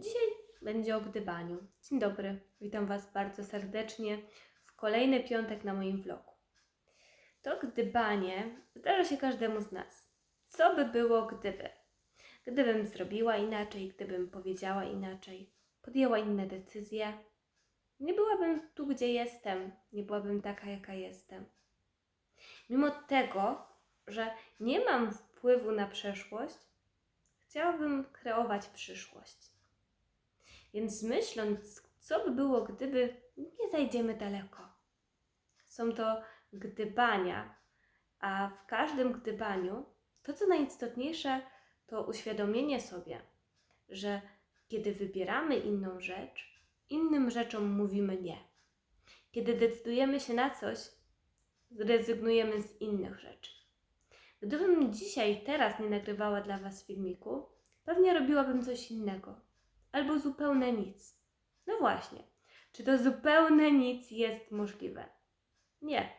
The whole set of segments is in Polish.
Dzisiaj będzie o gdybaniu. Dzień dobry, witam Was bardzo serdecznie w kolejny piątek na moim vlogu. To gdybanie zdarza się każdemu z nas. Co by było gdyby? Gdybym zrobiła inaczej, gdybym powiedziała inaczej, podjęła inne decyzje, nie byłabym tu, gdzie jestem, nie byłabym taka, jaka jestem. Mimo tego, że nie mam wpływu na przeszłość, chciałabym kreować przyszłość. Więc myśląc, co by było, gdyby nie zajdziemy daleko. Są to gdybania, a w każdym gdybaniu to, co najistotniejsze, to uświadomienie sobie, że kiedy wybieramy inną rzecz, innym rzeczom mówimy nie. Kiedy decydujemy się na coś, zrezygnujemy z innych rzeczy. Gdybym dzisiaj, teraz nie nagrywała dla Was filmiku, pewnie robiłabym coś innego. Albo zupełnie nic. No właśnie, czy to zupełnie nic jest możliwe? Nie,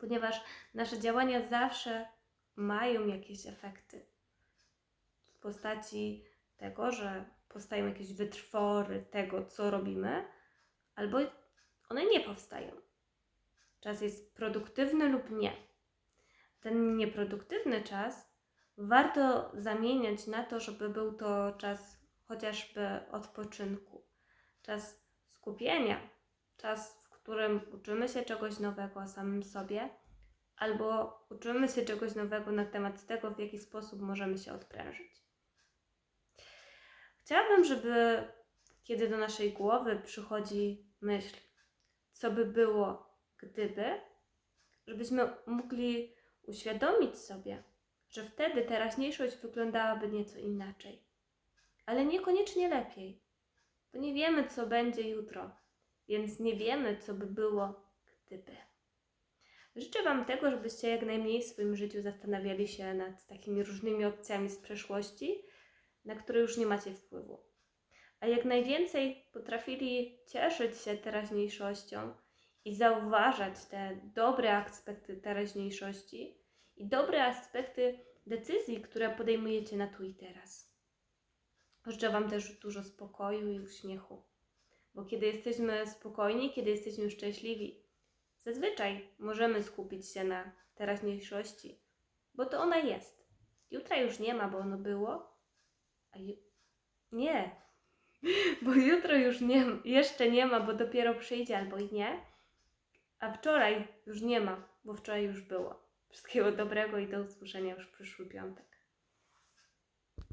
ponieważ nasze działania zawsze mają jakieś efekty w postaci tego, że powstają jakieś wytwory tego, co robimy, albo one nie powstają. Czas jest produktywny lub nie. Ten nieproduktywny czas warto zamieniać na to, żeby był to czas chociażby odpoczynku, czas skupienia, czas, w którym uczymy się czegoś nowego o samym sobie, albo uczymy się czegoś nowego na temat tego, w jaki sposób możemy się odprężyć. Chciałabym, żeby kiedy do naszej głowy przychodzi myśl, co by było, gdyby, żebyśmy mogli uświadomić sobie, że wtedy teraźniejszość wyglądałaby nieco inaczej, ale niekoniecznie lepiej, bo nie wiemy, co będzie jutro, więc nie wiemy, co by było, gdyby. Życzę Wam tego, żebyście jak najmniej w swoim życiu zastanawiali się nad takimi różnymi opcjami z przeszłości, na które już nie macie wpływu. A jak najwięcej potrafili cieszyć się teraźniejszością i zauważać te dobre aspekty teraźniejszości i dobre aspekty decyzji, które podejmujecie na tu i teraz. Życzę Wam też dużo spokoju i uśmiechu, bo kiedy jesteśmy spokojni, kiedy jesteśmy szczęśliwi, zazwyczaj możemy skupić się na teraźniejszości, bo to ona jest. Jutra już nie ma, bo ono było, a ju... nie, bo jutro już nie, jeszcze nie ma, bo dopiero przyjdzie albo i nie, a wczoraj już nie ma, bo wczoraj już było. Wszystkiego dobrego i do usłyszenia już w przyszły piątek.